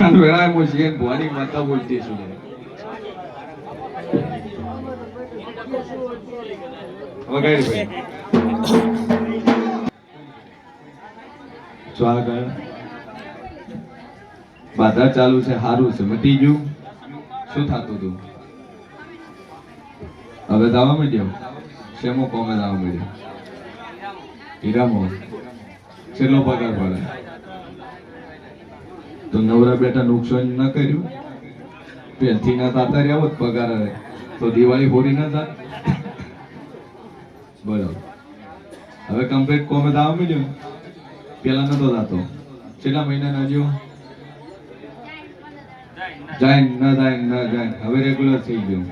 અને છીએ ભવાની માતા બોલતી છું વગાડી બાધા ચાલુ છે સારું છે, મટી ગયું. શું થતું હતું? હવે દાવા મળ્યો શેમો કોમે દાવા મળ્યો હીરામો છેલ્લો પગાર પડે તો નવરા બેટા નુકસાન ન કર્યું. પેલથી ના તાતા રહ્યા હોત પગાર તો દિવાળી હોરી ના થાય. બરાબર. હવે કમ્પ્લીટ કોમે દાવ મળ્યો? પેલા નતો થતો છેલ્લા મહિના ના જો જાય ન જાય ન જાય. હવે રેગ્યુલર થઈ ગયું.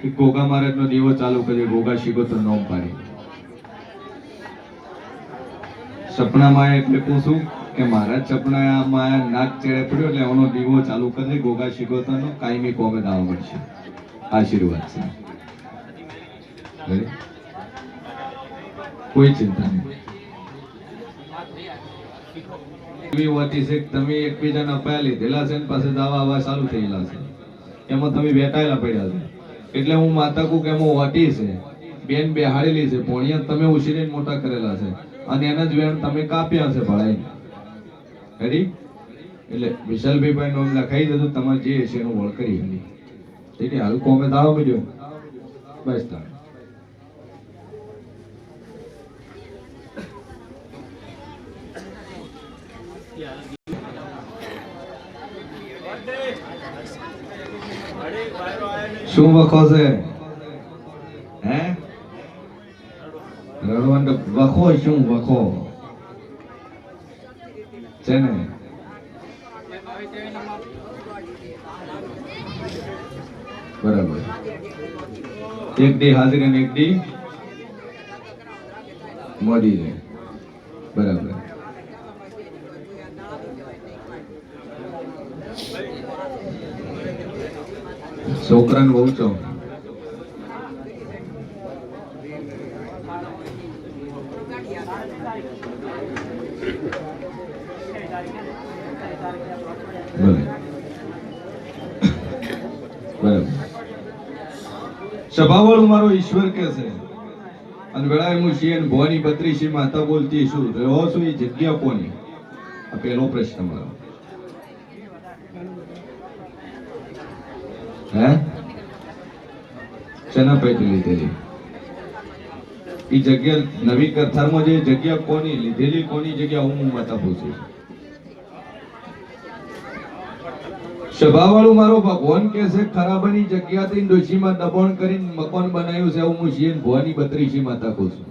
કે ગોગા મહારાજ નો દીવો ચાલુ કર્યો ગોગા શીખો તો નોમ પાડી. સપનામાં એટલે પૂછું કે મારા સપનામાં નાક ચેડે પડ્યો એટલે એનો દીવો ચાલુ કરી ગોગા શીખોતાનો કાયમી કોમે દાવો મળશે. આશીર્વાદ છે. કોઈ ચિંતા નહીં. તમે એકબીજાને અપાયા લીધેલા છે ને પાસે દાવા આવા ચાલુ થયેલા છે. એમાં તમે બેટાયેલા પડ્યા છે. એટલે હું માતા કુ કે એમાં વાટી છે. બેન બેહાડેલી છે. ભોણિયા તમે ઉછીરીને મોટા કરેલા છે. અને એના જ વેણ તમે કાપ્યા છે ભળાઈ રેડી એટલે વિશાલભાઈ ભાઈ નામ લખાઈ દીધું, તમારે જે હશે એનું વળ કરી હતી ઠીક છે, હાલ, કોમે દાવા મળ્યો બસ તાર શું વખો છે? હે? રડવાનો વખો, શું વખો? છે ને? બરાબર. એક ડી હાજર અને એક ડી મોડી રે બરાબર. છોકરાને બહુ છો ભલે બરાબર સભાવાળું મારો ઈશ્વર કે છે? અને વેળાએ હું છીએ ભવાની બત્રીસી માતા બોલતી શું રહ્યો છું એ જગ્યા કોની? આ પ્રશ્ન મારો. હે? શેના પૈકી લીધેલી? એ જગ્યા નવી કથામાં જે જગ્યા કોની, લીધેલી કોની જગ્યા હું માતા પૂછું છું. સભાવાળું મારો ભગવાન કે છે, ખરાબાની જગ્યાથી ડોશીમાં દબાણ કરીને મકાન બનાવ્યું છે હું શિયન ભવાની બત્રીસી કહું છું.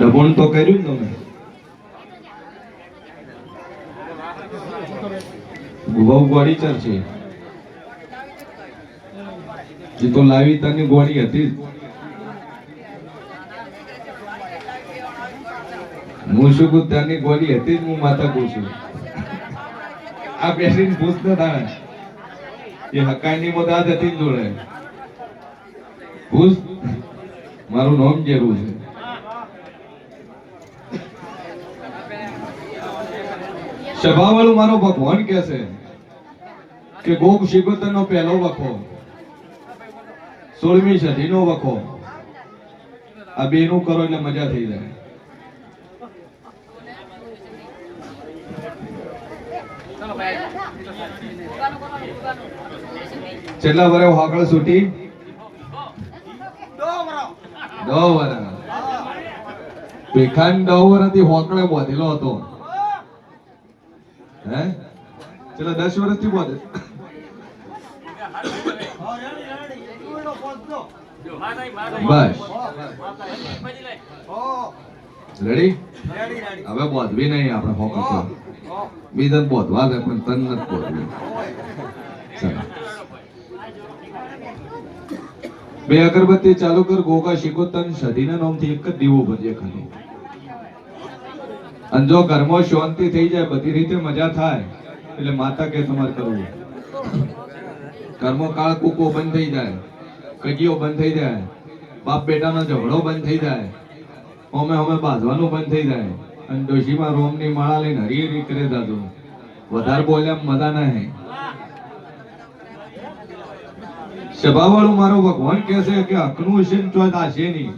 દબાણ તો કર્યું ને તમે બહુ ગોળી ચાલશે એ તો લાવી તને ગોળી હતી શું કહું ગોળી હતી હું માતા કહું છું. આ બેસીને ભૂત ન થાય એ હકાઈની મોદાદ હતી જોડે. ભૂત, મારું નામ જેવું છે. સભાવાળું મારો ભગવાન કે છે કે ગોપ શિગોતર નો પહેલો વખો, સોળમી સદી નો વખો. આ બે નું કરો એટલે મજા થઈ જાય. છેલ્લા વરે હોકળ છૂટી? દો વર ભીખાન દો વરથી હોકળે બોધેલો હતો. હે? દસ વર્ષથી બોધે. બસ. રેડી હવે બોધવી નહીં આપણે હોકળ બીજા બોધવા દે પણ તન નથી બોધવી. બે અગરબત્તી ચાલુ કર, ગોગા શિકોતન સધીના નામથી એક જ દીવો ભજે ખાલી. અને જો ઘરમાં શાંતિ થઈ જાય, બધી રીતે મજા થાય, એટલે માતા કે તમારે કરવું. ઘરમાં કાળ કૂકો બંધ થઈ જાય કગીઓ બંધ થઈ જાય, બાપ બેટાનો ઝઘડો બંધ થઈ જાય અમે અમે બાંધવાનું બંધ થઈ જાય, અને ડોશીમાં રોમની માળા લઈને હરી હરી કરે દાદુ. વધારે બોલ્યા મજા ના હે. સભાવાળું મારો ભગવાન કહે છે કે હકનું છે ને આ છે નહીં.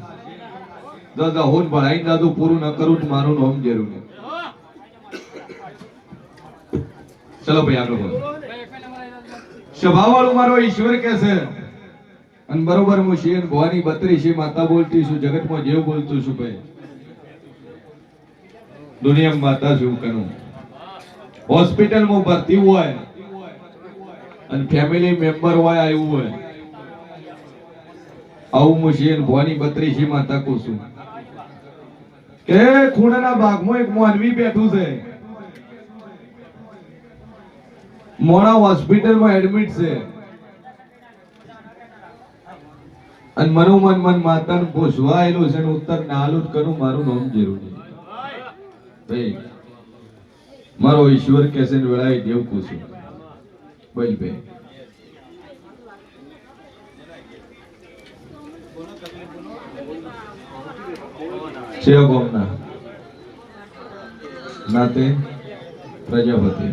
દાદા હું ભરાઈ દાદુ, પૂરું ન કરું તો મારું નામ જરૂર નહીં. ચલો ભાઈ આગળ બોલો મારો ઈશ્વર કે છે અને બરોબર હું શિયન ભવાની બત્રી છે, માતા બોલતી છું, જગતમાં જેવ બોલતું છું ભાઈ. દુનિયામાં માતા છું કનું. હોસ્પિટલમાં ભરતી હોય અને ફેમિલી મેમ્બર હોય, આવ્યું હોય. આવું હું શિયન ભવાની બત્રી છે. કે ખૂણાના ભાગમાં એક માનવી બેઠું છે. મોણા હોસ્પિટલમાં એડમિટ છે. અને મનોમન મન માતાને પૂછવા આયેલું છે ઉત્તર નાલું જ કરું, મારું નામ જરૂરી મારો ઈશ્વર કેસે વેળાએ દેવ પૂછું બોલ ભાઈ. છે નાતે પ્રજાપતિ.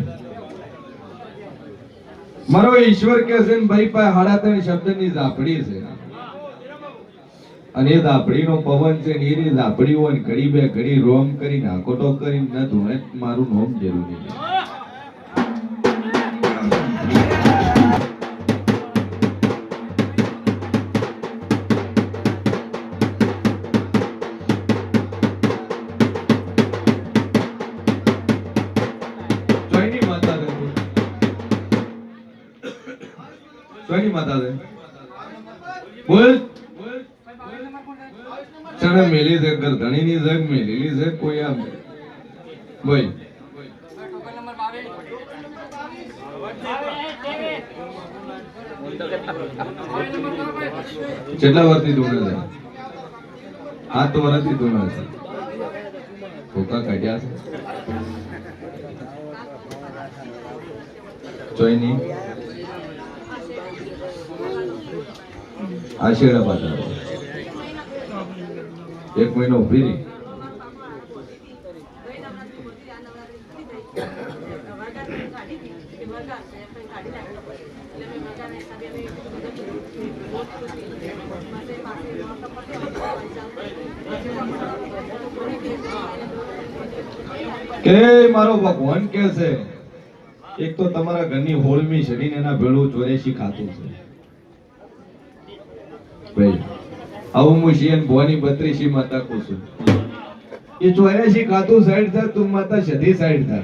મારો ઈશ્વર કે છે ભાઈ પાસે હાડા ત્રણ શબ્દની ઝાપડી છે. અને એ ઝાપડીનો પવન છે ને, એની ઝાપડી હોય ઘડી બે ઘડી રોમ કરીને આકોટો કરીને ન ધોણે મારું નોમ જરૂરી ચોયની માતા છે બોલ. ચણે મેલી છે, ગરધણીની જગ મેલેલી છે, કોઈ આમ. બોલ. કેટલા વર્ષથી ધૂણે છે? સાત વર્ષથી ધૂણે છે. ભૂકા કાઢ્યા છે. ચોયની આશીર્વાદ બતાવો એક મહિનો ઊભી રહી કે મારો ભગવાન કે છે? એક તો તમારા ઘરની હોળમી શરીને એના ભેળું ચોરેશી ખાતું છે. ભાઈ. ચોર્યાસી ખાતું સાઈડ થાય, તું માતા સધી સાઈડ થાય.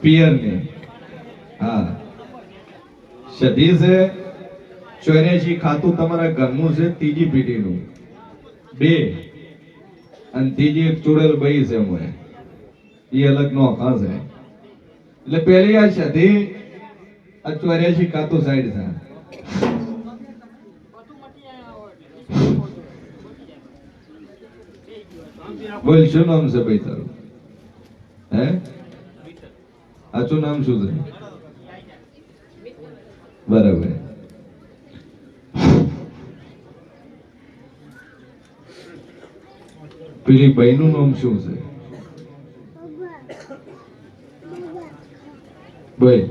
પિયર ને હા. સધી છે ચોર્યાસી ખાતું તમારા ઘરનું છે, ત્રીજી પેઢીનું. બે. અને ત્રીજી એક ચુડેલ બઈ છે મોય એ અલગ નો ખાસ છે એટલે પેલી આ સધી આ ચોર્યાસી ખાતું સાઈડ થાય. બોલ શું નામ છે ભાઈ તારું? હે? આચું નામ શું છે? બરાબર. પેલી ભાઈનું નામ શું છે? ભાઈ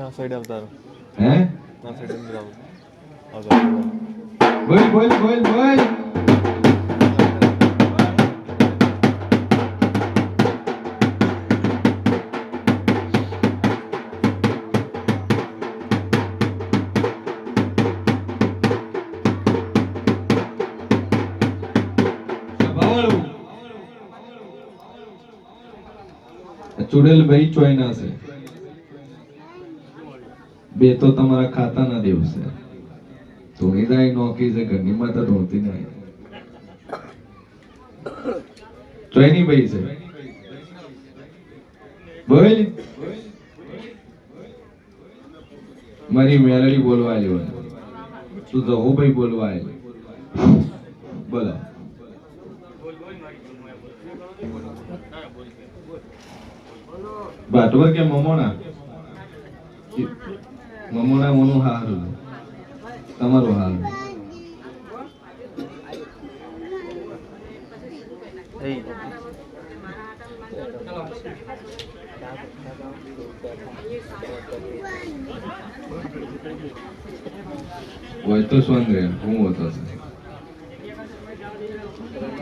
આ સાઈડ આવતા. હે? આ સાઈડ અંદર ભાઈ ભાઈ આવો. બોલ બોલ બોલ બોલ. ચુડેલ ચોઈના છે. બે તો તમારા ખાતાના દેવ છે ધોની જાય નોકી છે, ઘરની માતા ધોતી નહીં. ચોઈની ભાઈ છે. બોલ મારી મેલડી બોલવા આવ્યો તું જહુભાઈ બોલવા આવ્યો બોલો. બાટવર કે મમોણા મમોણા મોનું હારું તમારું હારું હોય તો સ્વંગ હું હોતો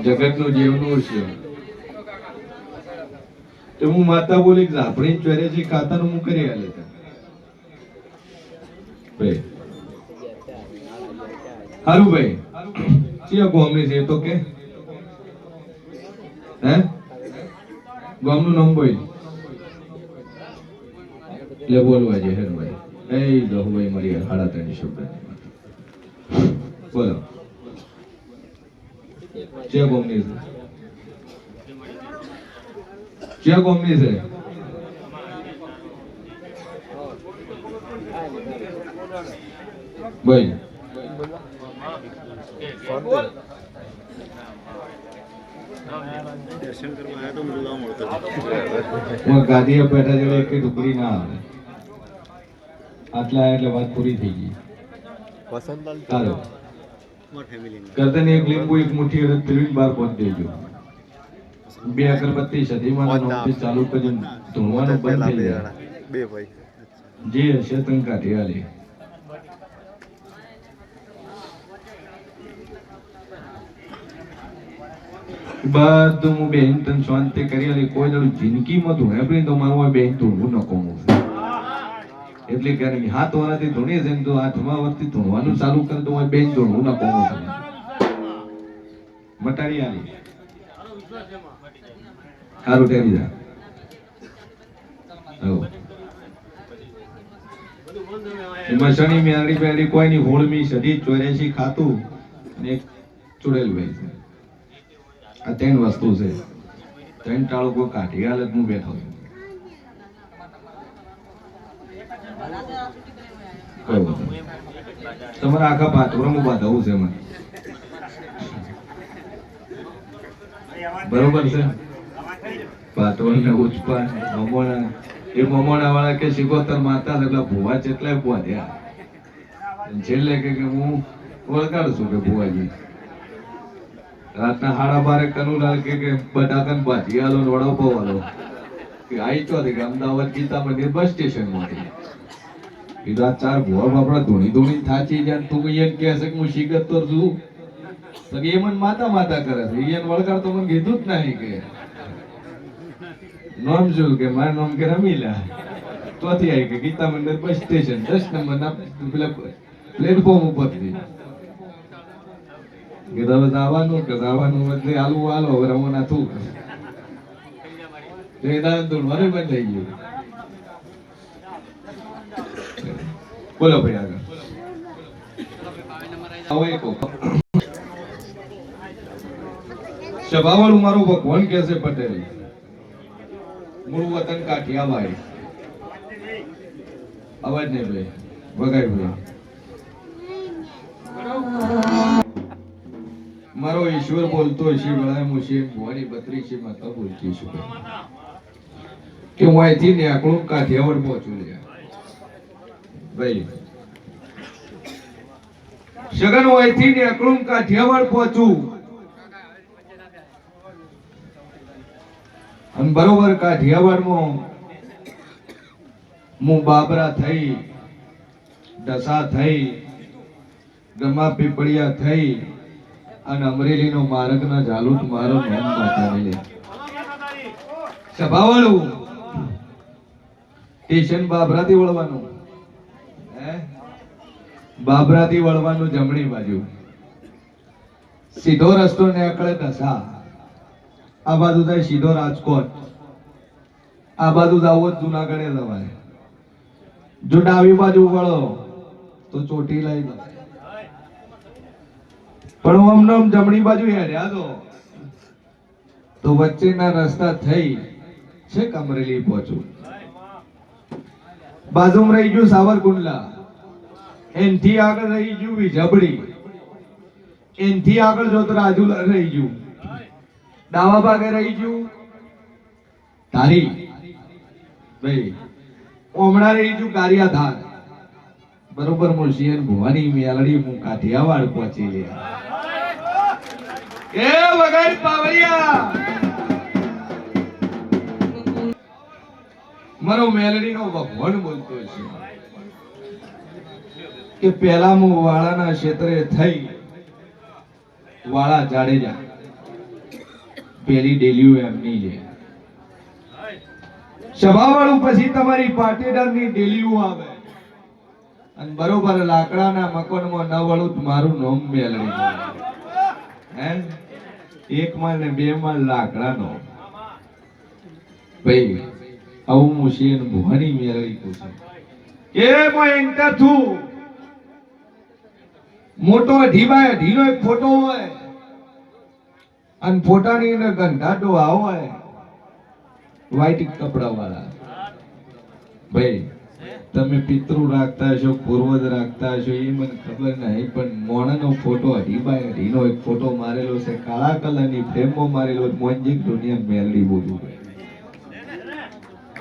જગતનું જીવનું છે. તો હું માતા બોલી ઝાપડી ચોરે ખાતાનું હું કરી આલે ભાઈ. હારું ભાઈ. ચિયા ગોમની છે તો કે. હે? ગોમનું નામ બોલ. એટલે બોલવા જે હેર ભાઈ. એ દહુભાઈ મારી હાડા ત્રણ શબ્દ. બોલો. ચિયા ગોમની છે. ચિયા ગોમની છે. ગાદીએ બેઠા જોડે એક ટુકડી ના આવે. આટલા એટલે વાત પૂરી થઈ ગઈ. વસંતલાલ ચાલો કરતન એક લીંબુ એક મુઠ્ઠી અને ત્રીસ બાર પહોંચી દેજો. બે અગરબત્તી સદીમાં નોમથી ચાલુ કરજો ધૂણવાનું બંધ થઈ જાય. બે ભાઈ. જે હશે તને કાઢી આલે. બધું હું બેન તને શાંતિ કરી કોઈ જિંદગીમાં ધૂણે પડી તો મારું બેન બેન હું ન કોમું એટલે કે નહીં, હાથ વાળાથી ધૂણી છે તો હાથમાં વરથી ધૂણવાનું ચાલુ કરી દો બે ધૂણવું ન છે મટાડી સારું ટેરી જા. એમાં મેરડી બેરડી કોઈ ની હોળમી સદી ચોર્યાસી ખાતું ને એક ચુડેલ ભાઈ છે. આ ત્રણ વસ્તુ છે. ત્રણ ટાળો કોઈ કાઢી હાલત હું બેઠો છું. કોઈ નહીં. તમારા આખા પાથોરામાં બાંધવું છે મને બરોબર છે? પાટોળ ને મમોણા. એ મમોણા વાળા કે કે હું વળગાડું છું કે ભુવાજી. રાતના હાડા બારે કનુલાલ કે કે બટાકન ભાજી આલો વડાપાવ આલો કે આઈ ચો કે અમદાવાદ ગીતા મંદિર બસ સ્ટેશનમાંથી કીધું આ ચાર ભુવા બાપડા ધોણી ધોણી થાચી જાય તું કઈ એમ કહે કે હું શિગતર છું? તો કે એ મને માતા માતા કરે છે. એને વળગાડ તો મને કીધું જ નહીં કે. નામ શું કે? મારું નામ કે રમીલા. ચોથી આવી કે ગીતા મંદિર બસ સ્ટેશન, દસ નંબર ના પેલા પ્લેટફોર્મ ઉપરથી. કીધું હવે આવવાનું કે આવવાનું બધે આલુ આલો રમવાના તું તો એ તું મને બંધ થઈ ગયું. બોલો ભાઈ આગળ. સભાવાળું મારું ભગવાન કે છે પટેલ? મૂળ વતન કાઠિયાવાડ. અવાજ નહીં ભાઈ વગાઈ ભાઈ મારો ઈશ્વર બોલતો છે વળાય મુશી ભવાની બત્રી છે માતા બોલતી છે કે હું અહીંથી આકડું કાઠિયાવાડ પહોંચું લે ભાઈ સગન હું ને અકળુંકા ઢેવળ પહોંચું અને બરોબર કાઠિયાવાડમાં હું બાબરા થઈ દશા થઈ ગમા પીપળિયા થઈ, અને અમરેલીનો માર્ગના ઝાલુટ મારો નામ મારો લે. સભાવાળું, સ્ટેશન બાબરાથી વળવાનું. બાબરાથી વળવાનું જમણી બાજુ. સીધો રસ્તો નીકળે દશા આ બાજુ થાય સીધો રાજકોટ. આ બાજુ જાવો જુનાગઢે જવાય જો ડાબી બાજુ વળો, તો ચોટી લઈ લો. પણ હું આમ જમણી બાજુ હેડ્યા તો તો વચ્ચેના રસ્તા થઈ છે કમરેલી પહોંચું બાજુમાં રહી ગયું સાવરકુંડલા. એનથી આગળ રહી ગયું બી એનથી આગળ જો રાજુ રહી ગયું. ડાવા ભાગે રહી ગયું. ધારી. ભાઈ, ઓમણા રહી ગયું કારિયા બરોબર મુળશી અને ભુવાની મેલડી હું કાઠિયાવાડ પહોંચી ગયા એ વગર પાવરિયા મારો મેલડી નો ભગવાન બોલતો છે. કે પેલા હું વાળાના ક્ષેત્રે થઈ વાળા જાડેજા. પેલી ડેલીઓ એમની છે. સભાવાળું પછી તમારી પાટીદારની ડેલીઓ આવે. અને બરોબર લાકડાના મકાનમાં ન વળું મારું નોમ મેળવી હે? એક માળ ને બે માળ લાકડાનો. ભાઈ, આવું હું શેન ભવાની મેળવી કે মই એન્ટર છું. મોટો ઢીબાય ઢીનો એક ફોટો હોય. અને ફોટાની અંદર ગંધાટો હોય. વ્હાઈટ કપડા વાળા ભાઈ, તમે પિતૃ રાખતા છો પૂર્વજ રાખતા છો એ મને ખબર નહીં, પણ મોણાનો ફોટો હરીબાઈ હરીનો એક ફોટો મારેલો છે. કાળા કલરની ફ્રેમમાં મારેલો. મોંજીક દુનિયા મેલડી બોલું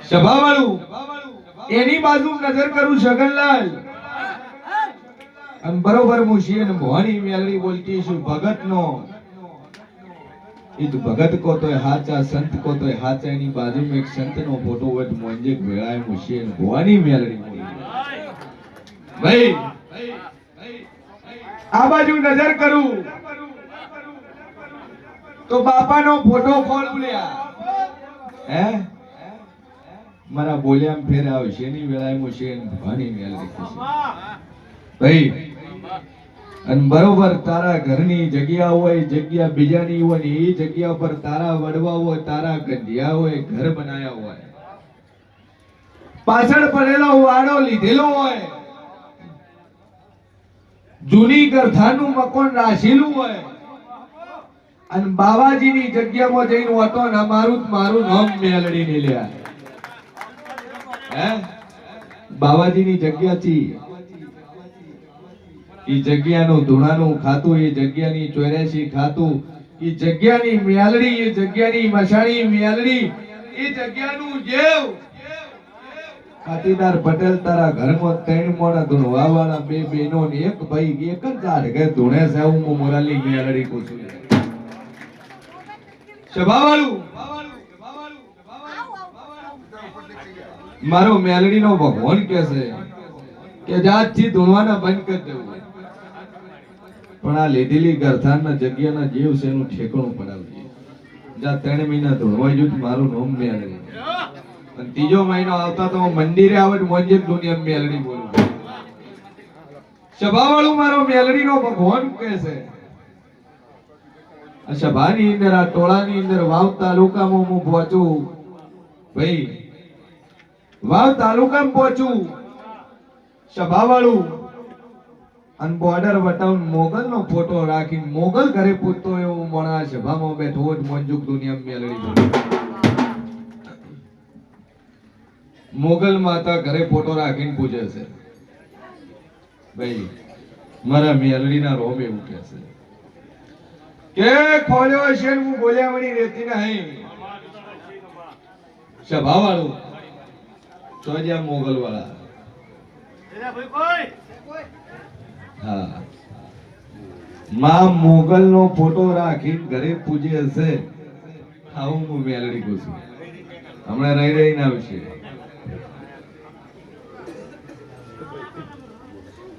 સભાવાળું, એની બાજુ નજર કરું, છગનલાલ. અને બરોબર હું છીએ ને મોહની મેલડી બોલતી છું ભગત નો એ ભગત કો તો હાચા, સંત કો તો હાચા, એની બાજુમાં એક સંત નો ફોટો હોય તો મોંજે ભેળાય હું છીએ ને ભવાની મેલડી ભાઈ, આ બાજુ નજર કરું. તો બાપાનો ફોટો ખોલું લ્યા. હે? મારા બોલ્યા ફેર આવશે, એની વેળાએ હું છે ને ભવાની ભાઈ અને બરોબર તારા ઘરની જગ્યા હોય, જગ્યા બીજાની હોય ને એ જગ્યા પર તારા વડવા હોય, તારા ગંધિયા હોય, ઘર બનાયા હોય. પાછળ પડેલો વાડો લીધેલો હોય. જૂની ગરથાનું મકોન રાશેલું હોય. અને બાવાજીની જગ્યામાં જઈને હતો ને મારું મારું નામ મેળડી ને લ્યા. હે? બાવાજીની જગ્યા થી ઈ જગ્યાનું ધૂણાનું ખાતું એ જગ્યાની ચોર્યાસી ખાતું, ઈ જગ્યાની મેલડી એ જગ્યાની મશાણી મેલડી એ જગ્યાનું જેવ. ખાતીદાર પટેલ તારા ઘરમાં ત્રણ મોણા વાળા બે બહેનો ને એક ભાઈ, એક જ ઝાડ કે ધૂણે છે, હું મોરાલી મેલડી કહું છું. સભાવાળું. મારો મેલડીનો ભગવાન કે છે કે જાતથી ધૂણવાના બંધ કરી દેવું. પણ આ લીધેલી ગરથાનના જગ્યાના જીવ છે એનું ઠેકાણું પડાવજે. જા, ત્રણ મહિના ધોળવાઈ ગયું મારું નોમ મેલડી. અને ત્રીજો મહિનો આવતા તો મંદિરે આવે મોંજે દુનિયા મેલડી બોલું સભાવાળું મારો મેલડીનો ભગવાન કહે છે. આ સભાની અંદર, આ ટોળાની અંદર, વાવ તાલુકામાં હું પહોંચું ભાઈ, વાવ તાલુકામાં પહોંચું. સભાવાળું અને બોર્ડર વટાઉન મોગલ નો ફોટો રાખી મોગલ ઘરે પૂછતો એવો મોણા ભામો બેઠો જ મંજુક દુનિયા મેલડી મોગલ માતા ઘરે ફોટો રાખીને પૂછે છે. ભાઈ મારા મેલડીના રોમ એવું કહે છે. કે ખોલ્યો છે ને હું બોલ્યા વળી રેતી નહીં સભા વાળું ચોજ્યા મોગલ વાળા માં મોગલ નો ફોટો રાખી ઘરે પૂજે હશે. આવું હું મેલડી કહું છું. હમણાં રહી રહી ના આવશે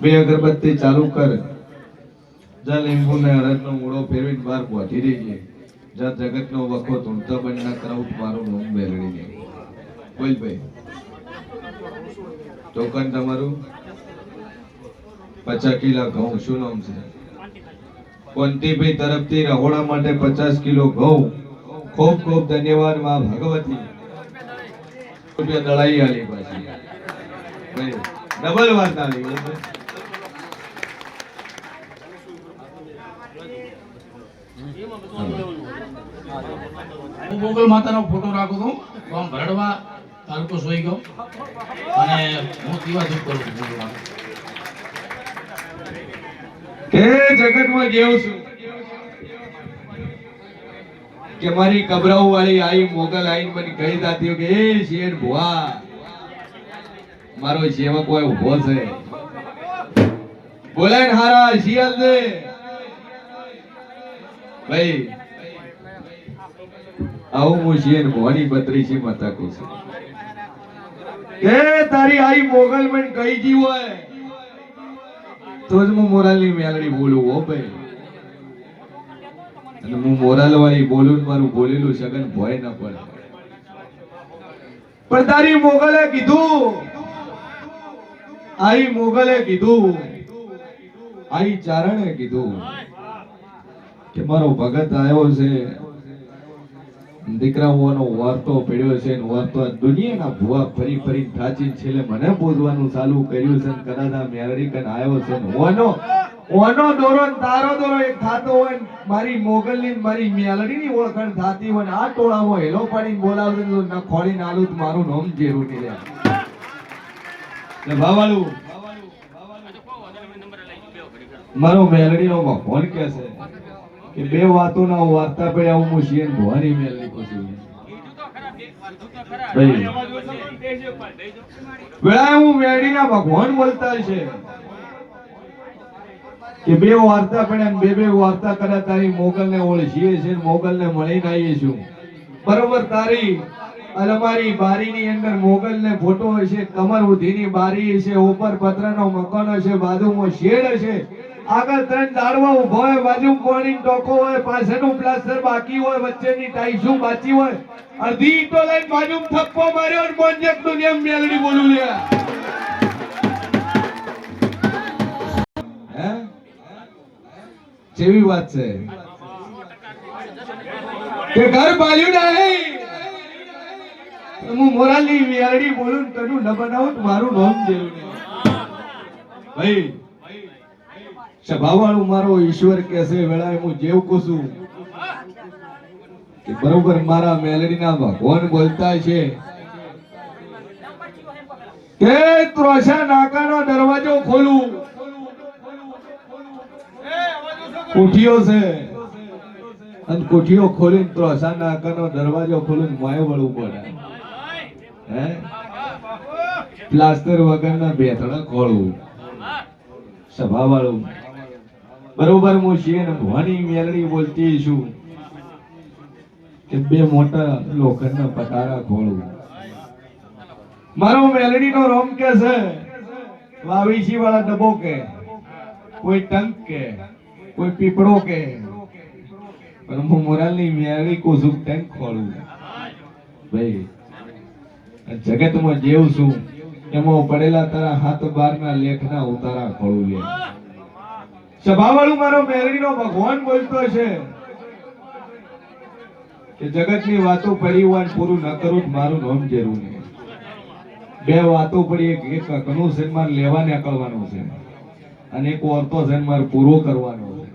બે અગરબત્તી ચાલુ કર. જા લીંબુ ને અડદ નો મૂળો ફેરવીને બહાર પહોંચી દેજે જા જગત નો વખો ધૂણતા બંધ ના કરાવું મારું નામ મેલડી ને બોલ ભાઈ. ટોકન તમારું? પચાસ કિલો ઘઉં, શું નામ છે? કોંતીભાઈ તરફથી રહોડા માટે પચાસ કિલો ઘઉં. ખૂબ ખૂબ ધન્યવાદમાં ભગવતી. દળાઈ આલી પાછી. ડબલ વાત આલી? હું ગોકુલ માતાનો ફોટો રાખું છું. ગામ ભરડવા તાલુકો સોઈ ગયો અને હું દીવાધૂપ કરું છું. કે જગતમાં જેવું કે મારી કબરાઉ વાળી મોગલ આઈ મને કે મારો સેવક હોય ઊભો છે. બોલાય હારા, શિયાળ દે. ભાઈ, આવું હું શિયન ભવાની બત્રીસી માતા કહું છું. એ તારી આઈ મોગલ મને કહી જી હોય. પણ તારી મોગલે કીધું. આઈ મોગલે કીધું. આઈ ચારણે કીધું. કે મારો ભગત આવ્યો છે. દીકરાઓનો વાર્તો પડ્યો છે વાર્તો દુનિયાના ભૂવા ફરી ફરી થાચી છેલ્લે મને બોલવાનું ચાલુ કર્યું છે કદાચ આ આવ્યો છે ઓનો ઓનો દોરો તારો દોરો એક થાતો હોય મારી મોગલની મારી મેલડીની ઓળખાણ થાતી હોય આ ટોળામાં હેલો પાડીને બોલાવશે ને તો ન ખોડી આલું મારું નામ જેરું ની લે. ભાવાળું. મારો મેલડીનો ફોન કે છે? કે બે વાતોના વાર્તા પડ્યા હું શિયન ભવાની મેલડી પછી વેળા હું મેલડીના ભગવાન બોલતા છે. કે બે વાર્તા પડ્યા ને બે બે વાર્તા કર્યા તારી મોગલને ઓળખીએ છે ને મોગલને મળીને આવીએ છું બરોબર તારી અલમારી બારીની અંદર મોગલને ફોટો હશે કમર ઉધીની બારી હશે ઉપર પતરાનો મકાન હશે બાજુમાં શેડ હશે. આગળ ત્રણ દાડવા ઊભો હોય, બાજુ કોણી ટોકો હોય, પાછળનું પ્લાસ્ટર બાકી હોય, વચ્ચેની ટાઈસું બાકી હોય. અડધી ઈટો લઈને બાજુ થપ્પો માર્યો અને મોંજેક દુનિયા મેલડી બોલું લે જેવી વાત છે. કે ઘર બાલ્યું નહીં. હું મોરાલી મેલડી બોલું ને તનું ન બનાવું મારું નોમ જેવું નહીં. ભાઈ સભાવાળું મારો ઈશ્વર કે છે, વેળાએ હું જેવ કુસું બરોબર મારા મેલડીના ભગવાન બોલતા છે. કે ત્રોસા નાકાનો દરવાજો ખોલું. કોઠીઓ છે. અને કોઠીઓ ખોલીને ત્રોસા નાકાનો દરવાજો ખોલીને માય વળવું પડે હે? પ્લાસ્ટર વગરના બેથડા ખોળવું. સભાવાળું. બરોબર હું ને ભવાની મેલડી બોલતી છું. કે બે મોટા લોખંડના પટારા ખોળવું મારો મેલડીનો રોમ કે છે? વાવીસી વાળા ડબો કે? કોઈ ટંક કે? કોઈ પીપળો કે? પણ હું મોરાલની મેલડી કોસુક ટંક ખોળું. ભાઈ જગતમાં જેવું છું, એમાં પડેલા તારા હાથ બારના લેખના ઉતારા ખોળું લે. સભાવાળું મારો મેલડીનો ભગવાન બોલતો છે કે જગતની વાતો હોય પૂરું ન કરું મારું નામ જરૂર બે વાતો પડી, એક એક ઘણું સન્માન લેવાને અકળવાનું છે. અને એક ઓરતો સન્માન પૂરો કરવાનો છે.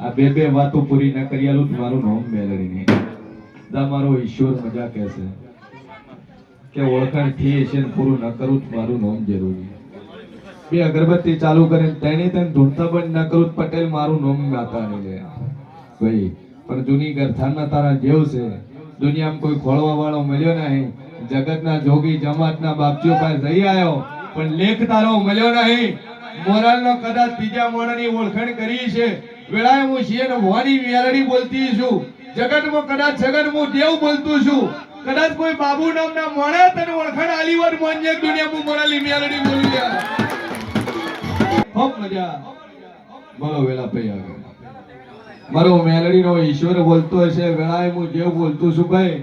આ બે બે વાતો પૂરી ન કરી આલું તો મારું નામ મેળવી નહીં. દા, મારો ઈશ્વર મજા કહે છે કે ઓળખાણ થઈ છે પૂરું ન કરું તો મારું નામ જરૂરી બે અગરબત્તી ચાલુ કરીને તેની તેને ઢૂંઢતા બંધ ન પટેલ મારું નામ ગાતા લે ભાઈ, પણ જૂની ગરથાના તારા જેવ છે. દુનિયામાં કોઈ ખોળવા વાળો મળ્યો નહીં. જગતના જોગી જમાતના બાપજીઓ પાસે જઈ આવ્યો, પણ લેખ તારો મળ્યો નહીં. મોરાલનો કદાચ બીજા મોણાની ઓળખાણ કરી છે. વેળાએ હું છીએ ને ભવાની મેલડી બોલતી છું. જગતમાં કદાચ જગત હું દેવ બોલતું છું. કદાચ કોઈ બાબુ નામના મોણા તને ઓળખાણ આલીવર મોંજે દુનિયામાં મોરાલી મેલડી બોલી ગયા ખૂબ મજા. બોલો, વેલા ભાઈ આગળ મારો મેલડીનો ઈશ્વર બોલતો હશે, વેળાએ હું જેવું બોલતું છું ભાઈ